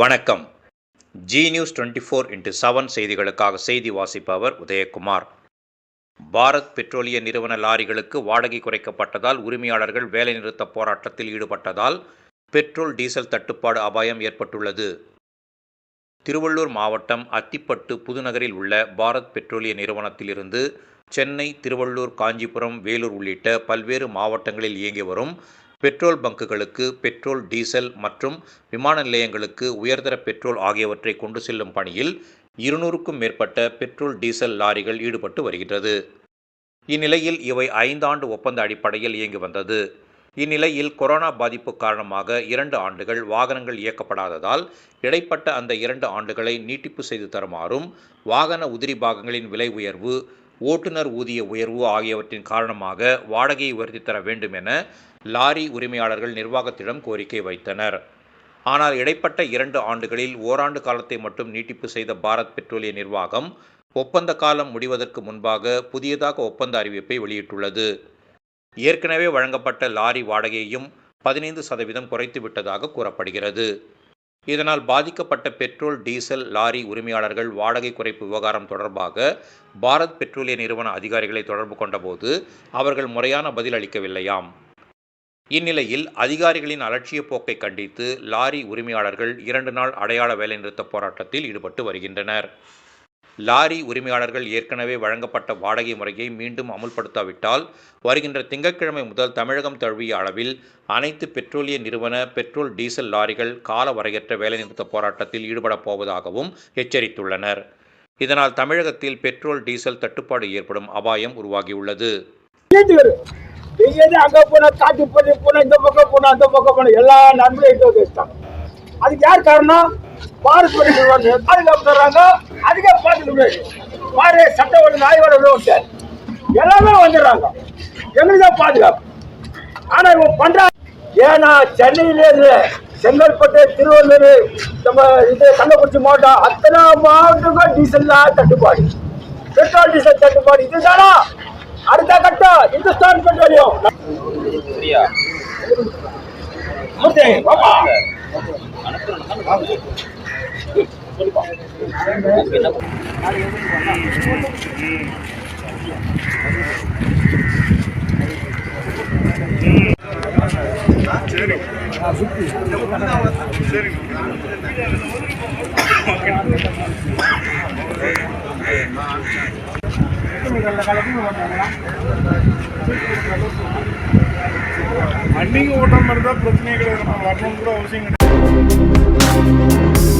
வணக்கம். Zee news twenty four into seven செய்திகளுக்காக செய்தி வாசிப்பவர் உதயகுமார். பாரத் பெட்ரோலிய நிறுவன லாரிகளுக்கு வாடகை குறைக்கப்பட்டதால் உரிமையாளர்கள் வேலைநிறுத்த போராட்டத்தில் ஈடுபட்டதால் பெட்ரோல் டீசல் தட்டுப்பாடு அபாயம் ஏற்பட்டுள்ளது. திருவள்ளூர் மாவட்டம் அத்திப்பட்டு புதுநகரில் உள்ள பாரத் பெட்ரோலிய நிறுவனத்திலிருந்து சென்னை திருவள்ளூர் காஞ்சிபுரம் வேலூர் உள்ளிட்ட பல்வேறு மாவட்டங்களில் இயங்கி வரும் பெட்ரோல் பங்குகளுக்கு பெட்ரோல் டீசல் மற்றும் விமான நிலையங்களுக்கு உயர்தர பெட்ரோல் ஆகியவற்றை கொண்டு செல்லும் பணியில் இருநூறுக்கும் மேற்பட்ட பெட்ரோல் டீசல் லாரிகள் ஈடுபட்டு வருகின்றது. இந்நிலையில் இவை ஐந்தாண்டு ஒப்பந்த அடிப்படையில் இயங்கி வந்தது. இந்நிலையில் கொரோனா பாதிப்பு காரணமாக இரண்டு ஆண்டுகள் வாகனங்கள் இயக்கப்படாததால் இடைப்பட்ட அந்த இரண்டு ஆண்டுகளை நீட்டிப்பு செய்து தருமாறும் வாகன உதிரி பாகங்களின் விலை உயர்வு ஓட்டுநர் ஊதிய உயர்வு ஆகியவற்றின் காரணமாக வாடகையை உயர்த்தி தர வேண்டும் என லாரி உரிமையாளர்கள் நிர்வாகத்திடம் கோரிக்கை வைத்தனர். ஆனால் இடைப்பட்ட இரண்டு ஆண்டுகளில் ஓராண்டு காலத்தை மட்டும் நீட்டிப்பு செய்த பாரத் பெட்ரோலிய நிர்வாகம் ஒப்பந்த காலம் முடிவதற்கு முன்பாக புதியதாக ஒப்பந்த அறிவிப்பை வெளியிட்டுள்ளது. ஏற்கனவே வழங்கப்பட்ட லாரி வாடகையையும் பதினைந்து சதவீதம் குறைத்து விட்டதாக கூறப்படுகிறது. இதனால் பாதிக்கப்பட்ட பெட்ரோல் டீசல் லாரி உரிமையாளர்கள் வாடகை குறைப்பு விவகாரம் தொடர்பாக பாரத் பெட்ரோலிய நிறுவன அதிகாரிகளை தொடர்பு கொண்டபோது அவர்கள் முறையான பதில் அளிக்கவில்லையாம். இந்நிலையில் அதிகாரிகளின் அலட்சிய போக்கை கண்டித்து லாரி உரிமையாளர்கள் இரண்டு நாள் அடையாள வேலைநிறுத்த போராட்டத்தில் ஈடுபட்டு வருகின்றனர். லாரி உரிமையாளர்கள் ஏற்கனவே வழங்கப்பட்ட வாடகை முறையை மீண்டும் அமுல்படுத்தாவிட்டால் வருகின்ற திங்கட்கிழமை முதல் தமிழகம் தழுவிய அளவில் அனைத்து பெட்ரோலிய நிறுவன பெட்ரோல் டீசல் லாரிகள் காலவரையற்ற வேலைநிறுத்த போராட்டத்தில் ஈடுபடப் போவதாகவும் எச்சரித்துள்ளனர். இதனால் தமிழகத்தில் பெட்ரோல் டீசல் தட்டுப்பாடு ஏற்படும் அபாயம் உருவாகியுள்ளது. ஏத்தி வரும் காட்டு பண்ணி இந்த பக்கம் போனா அந்த பக்கம் போனா எல்லா நண்பர்களும் அதுக்கு யார் காரணம்? பாரத் பண்ணி பாதுகாப்பு தர்றாங்க. அதுக்கே பார்த்துக்க முடியாது பாரு சட்ட ஒழுங்கு ஆய்வோட விட்டு எல்லாமே வந்துடுறாங்க. எங்களுக்கு தான் பாதுகாப்பு. ஆனா இவங்க பண்றாங்க. ஏன்னா சென்னையில இருந்து செங்கல்பட்டு திருவள்ளூர் நம்ம இது கள்ளக்குறிச்சி மாவட்டம் அத்தனை மாவட்டங்களும் டீசல் தான் தட்டுப்பாடு. பெட்ரோல் டீசல் தட்டுப்பாடு. இதுதானா? அடுத்த கட்டம் இந்துஸ்தான் பெட்ரோலியம் மூர்த்தி, வாப்பா. அன்னைக்கு ஓட்டுற மாதிரி தான் பிரச்சனைகள் வரணும் கூட அவசியம் கிடையாது Thank you.